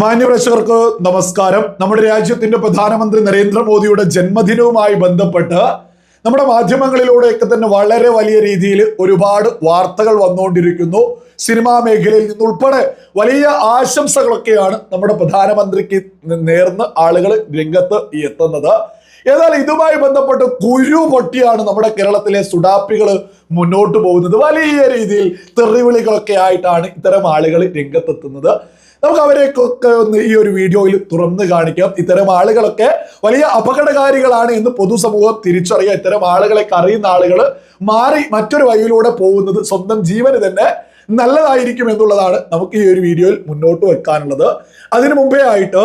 മാന്യപ്രേക്ഷകർക്ക് നമസ്കാരം. നമ്മുടെ രാജ്യത്തിന്റെ പ്രധാനമന്ത്രി നരേന്ദ്രമോദിയുടെ ജന്മദിനവുമായി ബന്ധപ്പെട്ട് നമ്മുടെ മാധ്യമങ്ങളിലൂടെയൊക്കെ തന്നെ വളരെ വലിയ രീതിയിൽ ഒരുപാട് വാർത്തകൾ വന്നുകൊണ്ടിരിക്കുന്നു. സിനിമാ മേഖലയിൽ നിന്നുൾപ്പെടെ വലിയ ആശംസകളൊക്കെയാണ് നമ്മുടെ പ്രധാനമന്ത്രിക്ക് നേർന്ന് ആളുകൾ രംഗത്ത് എത്തുന്നത്. എന്നാൽ ഇതുമായി ബന്ധപ്പെട്ട് കുരു പൊട്ടിയാണ് നമ്മുടെ കേരളത്തിലെ സുഡാപ്പികൾ മുന്നോട്ട് പോകുന്നത്. വലിയ രീതിയിൽ തെറിവിളികളൊക്കെ ആയിട്ടാണ് ഇത്തരം ആളുകൾ രംഗത്തെത്തുന്നത്. നമുക്ക് അവരെയൊക്കെ ഒന്ന് ഈ ഒരു വീഡിയോയിൽ തുറന്ന് കാണിക്കാം. ഇത്തരം ആളുകളൊക്കെ വലിയ അപകടകാരികളാണ് എന്ന് പൊതുസമൂഹം തിരിച്ചറിയാം. ഇത്തരം ആളുകളെ അറിയുന്ന ആളുകൾ മാറി മറ്റൊരു വഴിയിലൂടെ പോകുന്നത് സ്വന്തം ജീവന് തന്നെ നല്ലതായിരിക്കും എന്നുള്ളതാണ് നമുക്ക് ഈ ഒരു വീഡിയോയിൽ മുന്നോട്ട് വെക്കാനുള്ളത്. അതിനു മുമ്പേ ആയിട്ട്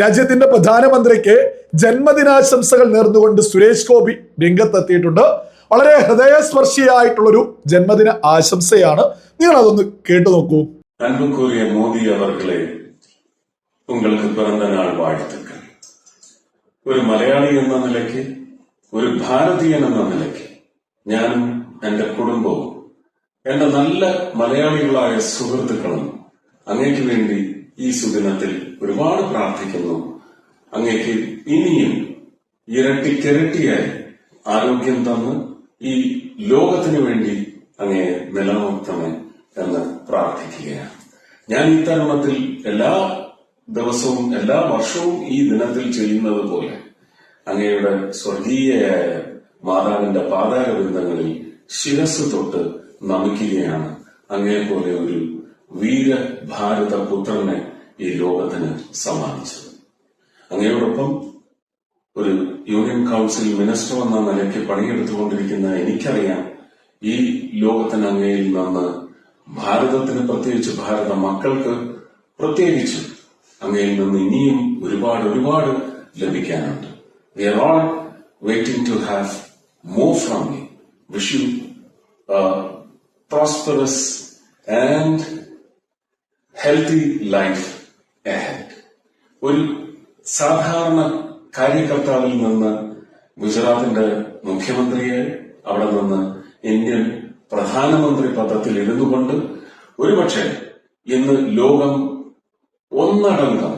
രാജ്യത്തിന്റെ പ്രധാനമന്ത്രിക്ക് ജന്മദിനാശംസകൾ നേർന്നുകൊണ്ട് സുരേഷ് ഗോപി രംഗത്തെത്തിയിട്ടുണ്ട്. വളരെ ഹൃദയസ്പർശിയായിട്ടുള്ളൊരു ജന്മദിന ആശംസയാണ്. നിങ്ങൾ അതൊന്ന് കേട്ടു നോക്കൂ. அன்புக்குரிய மோடி அவர்களே உங்களுக்கு பிறந்த நாள் வாழ்த்துக்கள் ഒരു മലയാളി എന്ന നിലയ്ക്ക് ഒരു ഭാരതീയൻ എന്ന നിലയ്ക്ക് ഞാനും എന്റെ കുടുംബവും എന്റെ നല്ല മലയാളികളായ സുഹൃത്തുക്കളും അങ്ങേക്ക് വേണ്ടി ഈ സുദിനത്തിൽ ഒരുപാട് പ്രാർത്ഥിക്കുന്നു അങ്ങേക്ക് ഇനിയും ഇരട്ടിക്കിരട്ടിയായി ആരോഗ്യം തന്ന് ഈ ലോകത്തിനു വേണ്ടി അങ്ങേ നിലനിർത്തണേ എന്ന് പ്രാർത്ഥിക്കുകയാണ്. ഞാൻ ഈ തരുണത്തിൽ എല്ലാ ദിവസവും എല്ലാ വർഷവും ഈ ദിനത്തിൽ ചെയ്യുന്നത് പോലെ അങ്ങയുടെ സ്വർഗീയയായ മാതാവിന്റെ പാതാരബന്ധങ്ങളിൽ ശിരസ് തൊട്ട് നമിക്കുകയാണ്. അങ്ങയെ പോലെ ഒരു വീര ഭാരത പുത്രനെ ഈ ലോകത്തിന് സമ്മാനിച്ചത്. അങ്ങയോടൊപ്പം ഒരു യൂണിയൻ കൗൺസിൽ മിനിസ്റ്റർ എന്ന നിലയ്ക്ക് പണിയെടുത്തുകൊണ്ടിരിക്കുന്ന എനിക്കറിയാം ഈ ലോകത്തിന് അങ്ങയിൽ നിന്ന് ഭാരതത്തിന് പ്രത്യേകിച്ച് ഭാരത മക്കൾക്ക് പ്രത്യേകിച്ച് അങ്ങയിൽ നിന്ന് ഇനിയും ഒരുപാട് ഒരുപാട് ലഭിക്കാനുണ്ട് we are all waiting to have more from you wish you prosperous and healthy life. ഒരു സാധാരണ കാര്യകർത്താവിൽ നിന്ന് ഗുജറാത്തിന്റെ മുഖ്യമന്ത്രിയെ അവിടെ നിന്ന് ഇന്ത്യൻ പ്രധാനമന്ത്രി പദത്തിൽ ഇരുന്നുകൊണ്ട് ഒരുപക്ഷെ ഇന്ന് ലോകം ഒന്നടങ്കം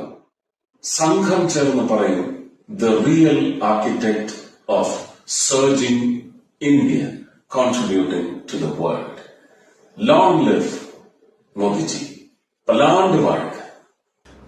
സംഘം ചേർന്ന് പറയും the real architect of surging India contributing to the world long live Modiji പലാണ്ട് വാഴ്ക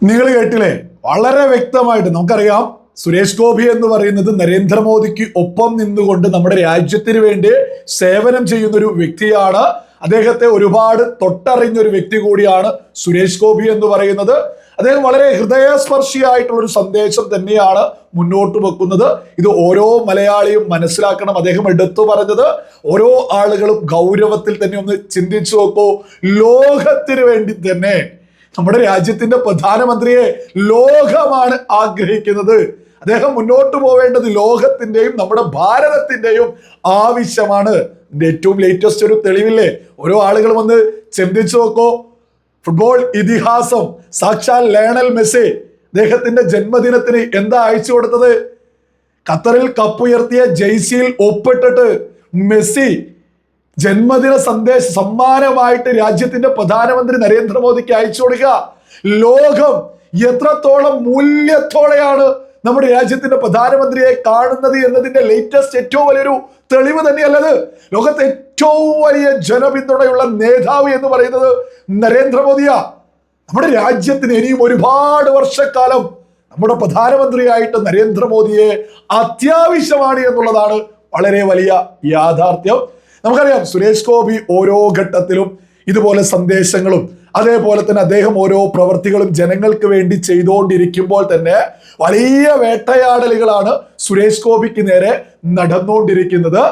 നിങ്ങൾ കേട്ടില്ലേ? വളരെ വ്യക്തമായിട്ട് നമുക്കറിയാം. സുരേഷ് ഗോപി എന്ന് പറയുന്നത് നരേന്ദ്രമോദിക്ക് ഒപ്പം നിന്നുകൊണ്ട് നമ്മുടെ രാജ്യത്തിന് വേണ്ടി സേവനം ചെയ്യുന്ന ഒരു വ്യക്തിയാണ്. അദ്ദേഹത്തെ ഒരുപാട് തൊട്ടറിഞ്ഞ ഒരു വ്യക്തി കൂടിയാണ് സുരേഷ് ഗോപി എന്ന് പറയുന്നത്. അദ്ദേഹം വളരെ ഹൃദയസ്പർശിയായിട്ടുള്ള ഒരു സന്ദേശം തന്നെയാണ് മുന്നോട്ട് വെക്കുന്നത്. ഇത് ഓരോ മലയാളിയും മനസ്സിലാക്കണം. അദ്ദേഹം എടുത്തു പറഞ്ഞത് ഓരോ ആളുകളും ഗൗരവത്തിൽ തന്നെ ഒന്ന് ചിന്തിച്ചു നോക്കൂ. ലോകത്തിന് വേണ്ടി തന്നെ നമ്മുടെ രാജ്യത്തിന്റെ പ്രധാനമന്ത്രിയെ ലോകമാണ് ആഗ്രഹിക്കുന്നത്. അദ്ദേഹം മുന്നോട്ട് പോവേണ്ടത് ലോകത്തിന്റെയും നമ്മുടെ ഭാരതത്തിന്റെയും ആവശ്യമാണ്. ഇതിന്റെ ഏറ്റവും ലേറ്റസ്റ്റ് ഒരു തെളിവില്ലേ? ഓരോ ആളുകൾ വന്ന് ചിന്തിച്ചു നോക്കോ. ഫുട്ബോൾ ഇതിഹാസം സാക്ഷാൽ ലയണൽ മെസ്സി അദ്ദേഹത്തിന്റെ ജന്മദിനത്തിന് എന്താ അയച്ചു കൊടുത്തത്? ഖത്തറിൽ കപ്പുയർത്തിയ ജെയ്സിയിൽ ഒപ്പിട്ടിട്ട് മെസ്സി ജന്മദിന സന്ദേശ സമ്മാനമായിട്ട് രാജ്യത്തിന്റെ പ്രധാനമന്ത്രി നരേന്ദ്രമോദിക്ക് അയച്ചു കൊടുക്കുക. ലോകം എത്രത്തോളം മൂല്യത്തോടെയാണ് നമ്മുടെ രാജ്യത്തിന്റെ പ്രധാനമന്ത്രിയെ കാണുന്നത് എന്നതിന്റെ ലേറ്റസ്റ്റ് ഏറ്റവും വലിയൊരു തെളിവ് തന്നെയല്ലത് ലോകത്തെ ഏറ്റവും വലിയ ജനപിന്തുണയുള്ള നേതാവ് എന്ന് പറയുന്നത് നരേന്ദ്രമോദിയാ. നമ്മുടെ രാജ്യത്തിന് ഇനിയും ഒരുപാട് വർഷക്കാലം നമ്മുടെ പ്രധാനമന്ത്രിയായിട്ട് നരേന്ദ്രമോദിയെ അത്യാവശ്യമാണ് എന്നുള്ളതാണ് വളരെ വലിയ യാഥാർത്ഥ്യം. നമുക്കറിയാം സുരേഷ് ഗോപി ഓരോ ഘട്ടത്തിലും ഇതുപോലെ സന്ദേശങ്ങളും അതേപോലെ തന്നെ അദ്ദേഹം ഓരോ പ്രവർത്തികളും ജനങ്ങൾക്ക് വേണ്ടി ചെയ്തുകൊണ്ടിരിക്കുമ്പോൾ തന്നെ വലിയ വേട്ടയാടലുകളാണ് സുരേഷ് ഗോപിക്ക് നേരെ നടന്നുകൊണ്ടിരിക്കുന്നത്.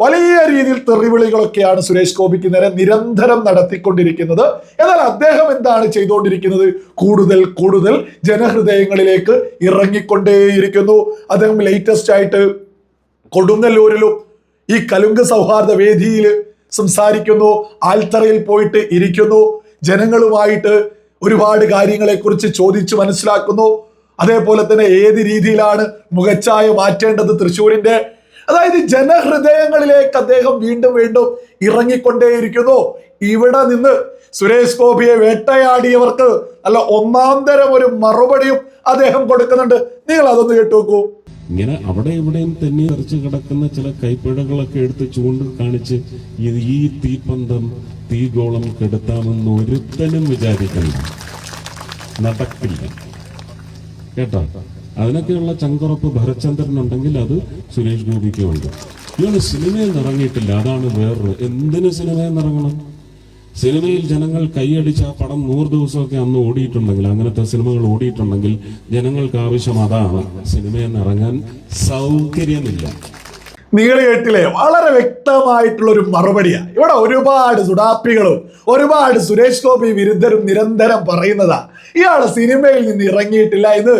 വലിയ രീതിയിൽ തെറിവിളികളൊക്കെയാണ് സുരേഷ് ഗോപിക്ക് നേരെ നിരന്തരം നടത്തിക്കൊണ്ടിരിക്കുന്നത്. എന്നാൽ അദ്ദേഹം എന്താണ് ചെയ്തുകൊണ്ടിരിക്കുന്നത്? കൂടുതൽ കൂടുതൽ ജനഹൃദയങ്ങളിലേക്ക് ഇറങ്ങിക്കൊണ്ടേയിരിക്കുന്നു. അദ്ദേഹം ലേറ്റസ്റ്റ് ആയിട്ട് കൊടുങ്ങല്ലൂരിലും ഈ കലുങ്ക് സൗഹാർദ്ദ വേദിയിൽ സംസാരിക്കുന്നു. ആൽത്തറയിൽ പോയിട്ട് ഇരിക്കുന്നു. ജനങ്ങളുമായിട്ട് ഒരുപാട് കാര്യങ്ങളെക്കുറിച്ച് ചോദിച്ചു മനസ്സിലാക്കുന്നു. അതേപോലെ തന്നെ ഏത് രീതിയിലാണ് മുഖച്ഛായ മാറ്റേണ്ടത് തൃശ്ശൂരിന്റെ? അതായത് ജനഹൃദയങ്ങളിലേക്ക് അദ്ദേഹം വീണ്ടും വീണ്ടും ഇറങ്ങിക്കൊണ്ടേയിരിക്കുന്നു. ഇവിടെ നിന്ന് സുരേഷ് ഗോപിയെ വേട്ടയാടിയവർക്ക് അല്ല ഒന്നാം തരം ഒരു മറുപടിയും അദ്ദേഹം കൊടുക്കുന്നുണ്ട്. നിങ്ങൾ അതൊന്ന് കേട്ടു ഇങ്ങനെ അവിടെ ഇവിടെയും തന്നെ നിറച്ച് കിടക്കുന്ന ചില കൈപ്പിഴകളൊക്കെ എടുത്ത് ചൂണ്ടി കാണിച്ച് ഈ തീപ്പന്തം തീഗോളം കെടുത്താമെന്ന് ഒരുത്തനും വിചാരിക്കണം നടക്കില്ല. കേട്ടോ? അതിനൊക്കെയുള്ള ചങ്കുറപ്പ് ഭരചന്ദ്രൻ ഉണ്ടെങ്കിൽ അത് സുരേഷ് ഗോപിക്കും ഉണ്ട്. ഇയാൾ സിനിമയിൽ ഇറങ്ങിയിട്ടില്ല അതാണ് വേറൊരു. എന്തിനു സിനിമയിൽ ഇറങ്ങണം സിനിമയിൽ ജനങ്ങൾ കൈയടിച്ച ആ പടം നൂറ് ദിവസമൊക്കെ അന്ന് ഓടിയിട്ടുണ്ടെങ്കിൽ അങ്ങനത്തെ സിനിമകൾ ഓടിയിട്ടുണ്ടെങ്കിൽ ജനങ്ങൾക്ക് ആവശ്യം അതാണ്. സിനിമയിൽ ഇറങ്ങാൻ സൗകര്യമില്ല. നിങ്ങൾ കേട്ടില്ലേ വളരെ വ്യക്തമായിട്ടുള്ള ഒരു മറുപടിയാണ് ഇവിടെ ഒരുപാട് സുഡാപ്പികളും ഒരുപാട് സുരേഷ് ഗോപി വിരുദ്ധരും നിരന്തരം പറയുന്നതാ. ഇയാൾ സിനിമയിൽ നിന്ന് ഇറങ്ങിയിട്ടില്ല ഇത്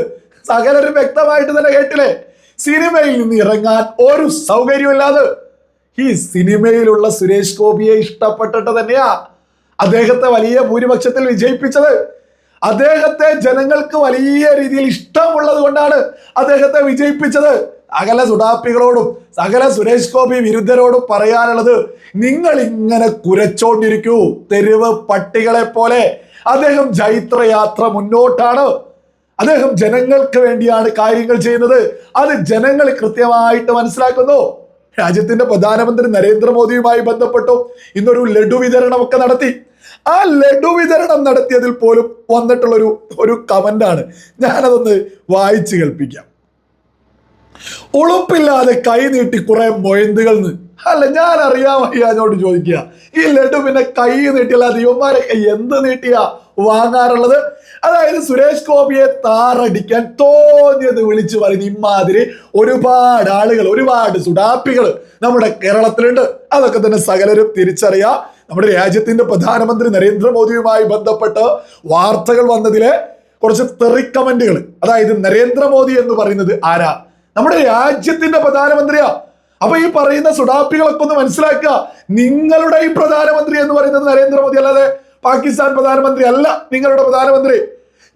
സകലരും വ്യക്തമായിട്ട് തന്നെ കേട്ടില്ലേ? സിനിമയിൽ നിന്ന് ഇറങ്ങാൻ ഒരു സൗകര്യമില്ലാതെ ഈ സിനിമയിലുള്ള സുരേഷ് ഗോപിയെ ഇഷ്ടപ്പെട്ടിട്ട് തന്നെയാ അദ്ദേഹത്തെ വലിയ ഭൂരിപക്ഷത്തിൽ വിജയിപ്പിച്ചത്. അദ്ദേഹത്തെ ജനങ്ങൾക്ക് വലിയ രീതിയിൽ ഇഷ്ടമുള്ളത് കൊണ്ടാണ് അദ്ദേഹത്തെ വിജയിപ്പിച്ചത്. സകല സുഡാപ്പികളോടും സകല സുരേഷ് ഗോപി വിരുദ്ധരോടും പറയാനുള്ളത് നിങ്ങൾ ഇങ്ങനെ കുരച്ചോണ്ടിരിക്കൂ. തെരുവ് പട്ടികളെ പോലെ അദ്ദേഹം ജൈത്രയാത്ര മുന്നോട്ടാണ്. അദ്ദേഹം ജനങ്ങൾക്ക് വേണ്ടിയാണ് കാര്യങ്ങൾ ചെയ്യുന്നത്. അത് ജനങ്ങൾ കൃത്യമായിട്ട് മനസ്സിലാക്കുന്നു. രാജ്യത്തിന്റെ പ്രധാനമന്ത്രി നരേന്ദ്രമോദിയുമായി ബന്ധപ്പെട്ടു. ഇന്നൊരു ലഡു വിതരണമൊക്കെ നടത്തി. ആ ലഡു വിതരണം നടത്തിയതിൽ പോലും വന്നിട്ടുള്ളൊരു ഒരു ഒരു കമന്റ് ആണ് ഞാനതൊന്ന് വായിച്ചു കേൾപ്പിക്കാം. ഉളുപ്പില്ലാതെ കൈ നീട്ടി കുറെ മൊയന്തുകൾ അല്ല ഞാൻ അറിയാൻ വയ്യാഞ്ഞോട് ചോദിക്കുക ഈ ലഡു പിന്നെ കൈ നീട്ടിയല്ല ദൈവന്മാരെ എന്ത് നീട്ടിയാ വാങ്ങാറുള്ളത്? അതായത് സുരേഷ് ഗോപിയെ താറടിക്കാൻ തോന്നിയത് വിളിച്ചു പറയുന്ന ഇമാതിരി ഒരുപാട് ആളുകൾ ഒരുപാട് സുഡാപ്പികൾ നമ്മുടെ കേരളത്തിലുണ്ട്. അതൊക്കെ തന്നെ സകലരും തിരിച്ചറിയാം. നമ്മുടെ രാജ്യത്തിന്റെ പ്രധാനമന്ത്രി നരേന്ദ്രമോദിയുമായി ബന്ധപ്പെട്ട് വാർത്തകൾ വന്നതിലെ കുറച്ച് തെറി കമന്റുകൾ അതായത് നരേന്ദ്രമോദി എന്ന് പറയുന്നത് ആരാ? നമ്മുടെ രാജ്യത്തിന്റെ പ്രധാനമന്ത്രിയാ. അപ്പൊ ഈ പറയുന്ന സുഡാപ്പികളൊക്കെ ഒന്ന് മനസ്സിലാക്കുക. നിങ്ങളുടെ ഈ പ്രധാനമന്ത്രി എന്ന് പറയുന്നത് നരേന്ദ്രമോദി അല്ലാതെ പാകിസ്ഥാൻ പ്രധാനമന്ത്രി അല്ല നിങ്ങളുടെ പ്രധാനമന്ത്രി.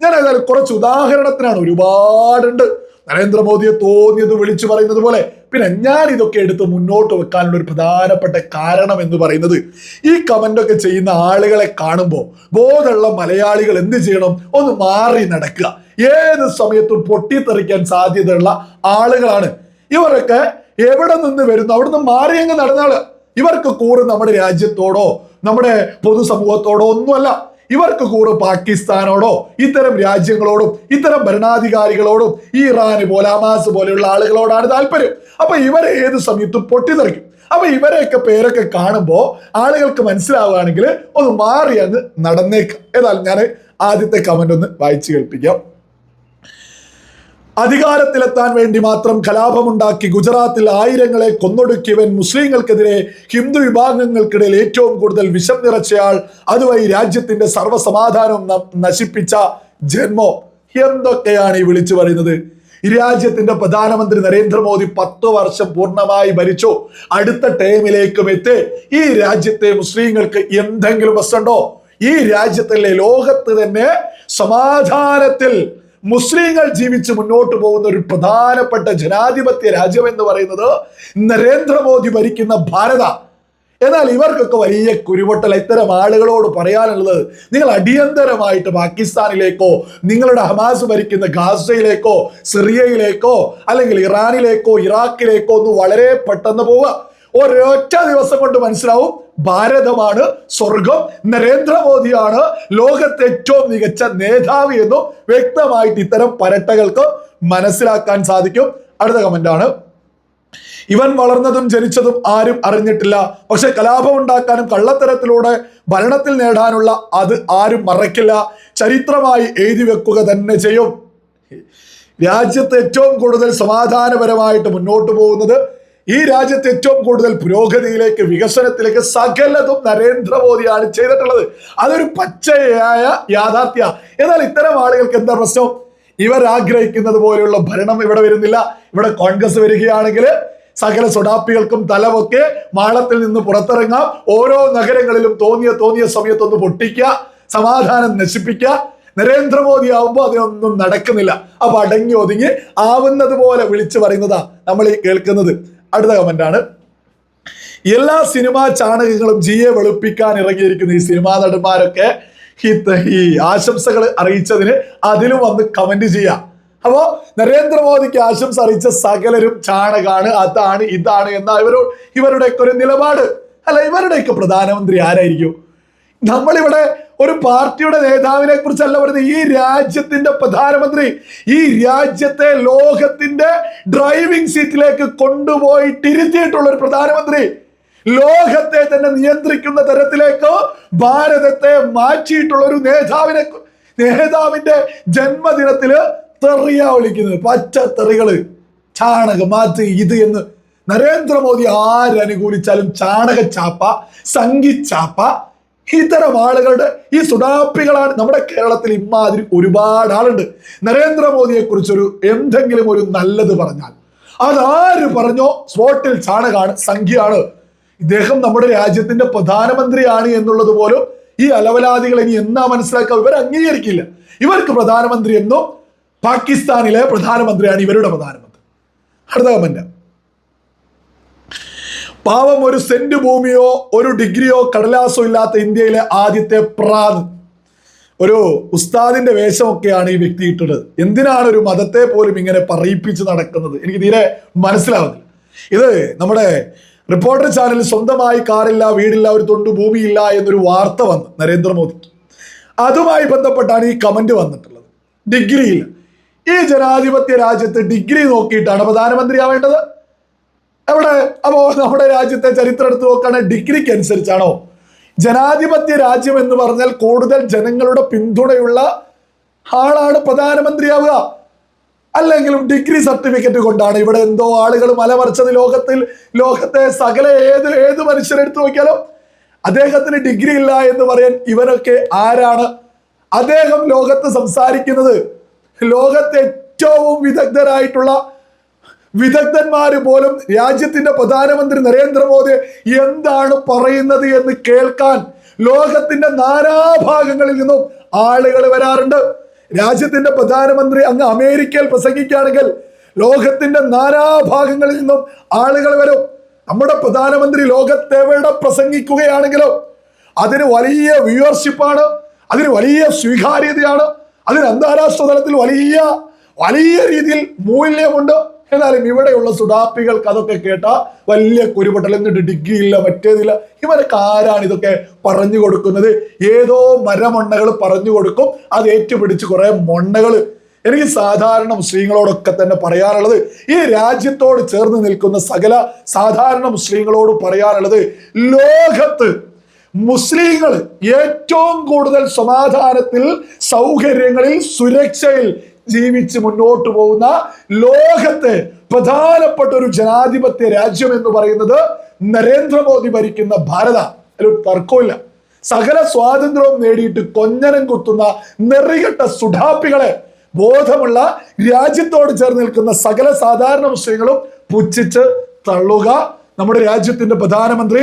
ഞാൻ ഏതായാലും കുറച്ച് ഉദാഹരണത്തിനാണ് ഒരുപാടുണ്ട്. നരേന്ദ്രമോദിയെ തോന്നിയത് വിളിച്ചു പറയുന്നത് പോലെ. പിന്നെ ഞാൻ ഇതൊക്കെ എടുത്ത് മുന്നോട്ട് വെക്കാനുള്ള ഒരു പ്രധാനപ്പെട്ട കാരണം എന്ന് പറയുന്നത് ഈ കമന്റ് ഒക്കെ ചെയ്യുന്ന ആളുകളെ കാണുമ്പോൾ ബോധമുള്ള മലയാളികൾ എന്ത് ചെയ്യണം? ഒന്ന് മാറി നടക്കുക. ഏത് സമയത്തും പൊട്ടിത്തെറിക്കാൻ സാധ്യതയുള്ള ആളുകളാണ്. ഇവരൊക്കെ എവിടെ നിന്ന് വരുന്നു? അവിടുന്ന് മാറി അങ്ങ് നടന്നാൾ. ഇവർക്ക് കൂറ് നമ്മുടെ രാജ്യത്തോടോ നമ്മുടെ പൊതുസമൂഹത്തോടോ ഒന്നുമല്ല. ഇവർക്ക് കൂറ് പാകിസ്ഥാനോടോ ഇത്തരം രാജ്യങ്ങളോടും ഇത്തരം ഭരണാധികാരികളോടും ഇറാന് പോലെ ഹമാസ് പോലെയുള്ള ആളുകളോടാണ് താല്പര്യം. അപ്പൊ ഇവരെ ഏത് സമയത്തും പൊട്ടിത്തെറിക്കും. അപ്പൊ ഇവരെയൊക്കെ പേരൊക്കെ കാണുമ്പോൾ ആളുകൾക്ക് മനസ്സിലാവുകയാണെങ്കിൽ ഒന്ന് മാറി അങ്ങ് നടന്നേക്കാം. ഏതായാലും ഞാൻ ആദ്യത്തെ കമന്റ് ഒന്ന് വായിച്ചു കേൾപ്പിക്കാം. അധികാരത്തിലെത്താൻ വേണ്ടി മാത്രം കലാപമുണ്ടാക്കി ഗുജറാത്തിൽ ആയിരങ്ങളെ കൊന്നൊടുക്കിയവൻ മുസ്ലിങ്ങൾക്കെതിരെ ഹിന്ദു വിഭാഗങ്ങൾക്കിടയിൽ ഏറ്റവും കൂടുതൽ വിഷം നിറച്ചയാൾ അതുവഴി രാജ്യത്തിന്റെ സർവസമാധാനം നശിപ്പിച്ച ജന്മോ. എന്തൊക്കെയാണ് ഈ വിളിച്ചു പറയുന്നത്? രാജ്യത്തിന്റെ പ്രധാനമന്ത്രി നരേന്ദ്രമോദി പത്ത് വർഷം പൂർണമായി ഭരിച്ചു. അടുത്ത ടൈമിലേക്കും എത്തി. ഈ രാജ്യത്തെ മുസ്ലിങ്ങൾക്ക് എന്തെങ്കിലും പ്രശ്നമുണ്ടോ? ഈ രാജ്യത്തിലെ ലോകത്ത് തന്നെ സമാധാനത്തിൽ മുസ്ലിങ്ങൾ ജീവിച്ച് മുന്നോട്ട് പോകുന്ന ഒരു പ്രധാനപ്പെട്ട ജനാധിപത്യ രാജ്യം എന്ന് പറയുന്നത് നരേന്ദ്രമോദി ഭരിക്കുന്ന ഭാരത. എന്നാൽ ഇവർക്കൊക്കെ വലിയ കുരുവട്ടൽ ഇത്തരം ആളുകളോട് പറയാനുള്ളത് നിങ്ങൾ അടിയന്തരമായിട്ട് പാകിസ്ഥാനിലേക്കോ നിങ്ങളുടെ ഹമാസ് ഭരിക്കുന്ന ഗാസയിലേക്കോ സിറിയയിലേക്കോ അല്ലെങ്കിൽ ഇറാനിലേക്കോ ഇറാഖിലേക്കോ ഒന്ന് വളരെ പെട്ടെന്ന് പോവുക. ഒരൊറ്റ ദിവസം കൊണ്ട് മനസ്സിലാവും ഭാരതമാണ് സ്വർഗം. നരേന്ദ്രമോദിയാണ് ലോകത്തെ ഏറ്റവും മികച്ച നേതാവ് എന്നും വ്യക്തമായിട്ട് ഇത്തരം പരട്ടകൾക്ക് മനസ്സിലാക്കാൻ സാധിക്കും. അടുത്ത കമന്റ് ആണ്. ഇവൻ വളർന്നതും ജനിച്ചതും ആരും അറിഞ്ഞിട്ടില്ല. പക്ഷെ കലാപം ഉണ്ടാക്കാനും കള്ളത്തരത്തിലൂടെ ഭരണത്തിൽ നേടാനുള്ള അത് ആരും മറക്കില്ല. ചരിത്രമായി എഴുതി വെക്കുക തന്നെ ചെയ്യും. രാജ്യത്ത് ഏറ്റവും കൂടുതൽ സമാധാനപരമായിട്ട് മുന്നോട്ട് പോകുന്നത് ഈ രാജ്യത്ത് ഏറ്റവും കൂടുതൽ പുരോഗതിയിലേക്ക് വികസനത്തിലേക്ക് സകലതും നരേന്ദ്രമോദിയാണ് ചെയ്തിട്ടുള്ളത്. അതൊരു പച്ചയായ യാഥാർത്ഥ്യ. എന്നാൽ ഇത്തരം ആളുകൾക്ക് എന്താ പ്രശ്നം? ഇവർ ആഗ്രഹിക്കുന്നത് പോലെയുള്ള ഭരണം ഇവിടെ വരുന്നില്ല. ഇവിടെ കോൺഗ്രസ് വരികയാണെങ്കിൽ സകല സൊഡാപ്പികൾക്കും തലമൊക്കെ മാളത്തിൽ നിന്ന് പുറത്തിറങ്ങാം. ഓരോ നഗരങ്ങളിലും തോന്നിയ തോന്നിയ സമയത്തൊന്ന് പൊട്ടിക്കുക സമാധാനം നശിപ്പിക്കുക. നരേന്ദ്രമോദി ആവുമ്പോൾ അതിനൊന്നും നടക്കുന്നില്ല. അപ്പൊ അടങ്ങി ഒതുങ്ങി ആവുന്നത് പോലെ വിളിച്ചു പറയുന്നതാ നമ്മൾ ഈ കേൾക്കുന്നത്. അടുത്ത കമന്റ് ആണ്. എല്ലാ സിനിമാ ചാണകങ്ങളും ജിയെ വെളുപ്പിക്കാൻ ഇറങ്ങിയിരിക്കുന്ന ഈ സിനിമാ നടന്മാരൊക്കെ ഈ ആശംസകൾ അറിയിച്ചതിന് അതിലും വന്ന് കമന്റ് ചെയ്യാം. അപ്പോ നരേന്ദ്രമോദിക്ക് ആശംസ അറിയിച്ച സകലരും ചാണകാണ് അതാണ് ഇതാണ് എന്ന ഇവരോ ഇവരുടെയൊക്കെ ഒരു നിലപാട്. അല്ല ഇവരുടെയൊക്കെ പ്രധാനമന്ത്രി ആരായിരിക്കും? നമ്മളിവിടെ ഒരു പാർട്ടിയുടെ നേതാവിനെ കുറിച്ചല്ല പറയുന്നത്. ഈ രാജ്യത്തിന്റെ പ്രധാനമന്ത്രി ഈ രാജ്യത്തെ ലോകത്തിന്റെ ഡ്രൈവിംഗ് സീറ്റിലേക്ക് കൊണ്ടുപോയി തിരുത്തിയിട്ടുള്ള ഒരു പ്രധാനമന്ത്രി ലോകത്തെ തന്നെ നിയന്ത്രിക്കുന്ന തരത്തിലേക്ക് ഭാരതത്തെ മാറ്റിയിട്ടുള്ള ഒരു നേതാവിനെ നേതാവിന്റെ ജന്മദിനത്തിൽ തെറിയ വിളിക്കുന്നത്. പച്ച തെറികൾ ചാണകം അത് ഇത് എന്ന്. നരേന്ദ്രമോദി ആരനുകൂലിച്ചാലും ചാണകച്ചാപ്പ സംഘിച്ചാപ്പ ഇത്തരം ആളുകളുടെ ഈ സുഡാപ്പികളാണ് നമ്മുടെ കേരളത്തിൽ ഇമാതിരി ഒരുപാട് ആളുണ്ട്. നരേന്ദ്രമോദിയെ കുറിച്ചൊരു എന്തെങ്കിലും ഒരു നല്ലത് പറഞ്ഞാൽ അതാര് പറഞ്ഞോ സ്പോട്ടിൽ ചാണകാണ് സംഖ്യയാണ്. ഇദ്ദേഹം നമ്മുടെ രാജ്യത്തിന്റെ പ്രധാനമന്ത്രിയാണ് എന്നുള്ളത് പോലും ഈ അലവലാദികൾ ഇനി എന്നാ മനസ്സിലാക്കുക? ഇവർ അംഗീകരിക്കില്ല. ഇവർക്ക് പ്രധാനമന്ത്രി എന്നും പാകിസ്ഥാനിലെ പ്രധാനമന്ത്രിയാണ് ഇവരുടെ പ്രധാനമന്ത്രി. അടുത്ത കമന്റ് പാവം ഒരു സെന്റ് ഭൂമിയോ ഒരു ഡിഗ്രിയോ കടലാസോ ഇല്ലാത്ത ഇന്ത്യയിലെ ആദ്യത്തെ പ്രാത് ഒരു ഉസ്താദിന്റെ വേഷമൊക്കെയാണ് ഈ വ്യക്തി ഇട്ടത്. എന്തിനാണ് ഒരു മതത്തെ പോലും ഇങ്ങനെ പറയിപ്പിച്ച് നടക്കുന്നത്? എനിക്ക് തീരെ മനസ്സിലാവുന്നില്ല. ഇത് നമ്മുടെ റിപ്പോർട്ടർ ചാനൽ സ്വന്തമായി കാറില്ല വീടില്ല ഒരു തൊണ്ട് ഭൂമിയില്ല എന്നൊരു വാർത്ത വന്നു നരേന്ദ്രമോദിക്ക്. അതുമായി ബന്ധപ്പെട്ടാണ് ഈ കമന്റ് വന്നിട്ടുള്ളത്. ഡിഗ്രിയില്ല. ഈ ജനാധിപത്യ രാജ്യത്ത് ഡിഗ്രി നോക്കിയിട്ടാണ് പ്രധാനമന്ത്രി ആവേണ്ടത്. എവിടെ? അപ്പോ നമ്മുടെ രാജ്യത്തെ ചരിത്രം എടുത്തു നോക്കുകയാണെങ്കിൽ ഡിഗ്രിക്ക് അനുസരിച്ചാണോ? ജനാധിപത്യ രാജ്യം എന്ന് പറഞ്ഞാൽ കൂടുതൽ ജനങ്ങളുടെ പിന്തുണയുള്ള ആളാണ് പ്രധാനമന്ത്രിയാവുക. അല്ലെങ്കിലും ഡിഗ്രി സർട്ടിഫിക്കറ്റ് കൊണ്ടാണ് ഇവിടെ എന്തോ ആളുകൾ മലമറിച്ചത് ലോകത്തിൽ. ലോകത്തെ സകല ഏത് ഏത് മനുഷ്യരെടുത്ത് നോക്കിയാലോ അദ്ദേഹത്തിന് ഡിഗ്രി ഇല്ല എന്ന് പറയാൻ ഇവരൊക്കെ ആരാണ്? അദ്ദേഹം ലോകത്ത് സംസാരിക്കുന്നത് ലോകത്തെ ഏറ്റവും വിദഗ്ധരായിട്ടുള്ള വിദഗ്ധന്മാര് പോലും രാജ്യത്തിന്റെ പ്രധാനമന്ത്രി നരേന്ദ്രമോദി എന്താണ് പറയുന്നത് എന്ന് കേൾക്കാൻ ലോകത്തിന്റെ നാനാഭാഗങ്ങളിൽ നിന്നും ആളുകൾ വരാറുണ്ട്. രാജ്യത്തിന്റെ പ്രധാനമന്ത്രി അങ്ങ് അമേരിക്കയിൽ പ്രസംഗിക്കുകയാണെങ്കിൽ ലോകത്തിന്റെ നാനാഭാഗങ്ങളിൽ നിന്നും ആളുകൾ വരും. നമ്മുടെ പ്രധാനമന്ത്രി ലോകത്തെവിടെ പ്രസംഗിക്കുകയാണെങ്കിലും അതിന് വലിയ വ്യൂവർഷിപ്പാണ് അതിന് വലിയ സ്വീകാര്യതയാണ് അതിന് അന്താരാഷ്ട്ര തലത്തിൽ വലിയ വലിയ രീതിയിൽ മൂല്യമുണ്ട്. എന്നാലും ഇവിടെയുള്ള സുഡാപ്പികൾക്ക് അതൊക്കെ കേട്ട വലിയ കുരുപൊട്ടൽ. എന്നിട്ട് ഡിഗ്രിയില്ല മറ്റേതില്ല. ഇവരൊക്കെ ആരാണ് ഇതൊക്കെ പറഞ്ഞു കൊടുക്കുന്നത്? ഏതോ മരമൊണ്ണകൾ പറഞ്ഞു കൊടുക്കും. അത് ഏറ്റുപിടിച്ച് കുറെ മൊണ്ണകൾ. എനിക്ക് സാധാരണ മുസ്ലിങ്ങളോടൊക്കെ തന്നെ പറയാനുള്ളത് ഈ രാജ്യത്തോട് ചേർന്ന് നിൽക്കുന്ന സകല സാധാരണ മുസ്ലിങ്ങളോട് പറയാനുള്ളത് ലോകത്ത് മുസ്ലിങ്ങൾ ഏറ്റവും കൂടുതൽ സമാധാനത്തിൽ സൗകര്യങ്ങളിൽ സുരക്ഷയിൽ ജീവിച്ച് മുന്നോട്ട് പോകുന്ന ലോകത്തെ പ്രധാനപ്പെട്ട ഒരു ജനാധിപത്യ രാജ്യം എന്ന് പറയുന്നത് നരേന്ദ്രമോദി ഭരിക്കുന്ന ഭാരത. അതിലൊരു തർക്കമില്ല സകല സ്വാതന്ത്ര്യവും നേടിയിട്ട് കൊഞ്ഞനം കുത്തുന്ന നെറികെട്ട സുഡാപ്പികളെ ബോധമുള്ള രാജ്യത്തോട് ചേർന്ന് നിൽക്കുന്ന സകല സാധാരണ മുസ്ലിങ്ങളും പുച്ഛിച്ച് തള്ളുക. നമ്മുടെ രാജ്യത്തിന്റെ പ്രധാനമന്ത്രി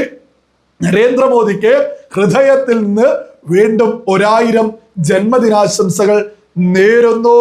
നരേന്ദ്രമോദിക്ക് ഹൃദയത്തിൽ നിന്ന് വീണ്ടും ഒരായിരം ജന്മദിനാശംസകൾ നേരുന്നു.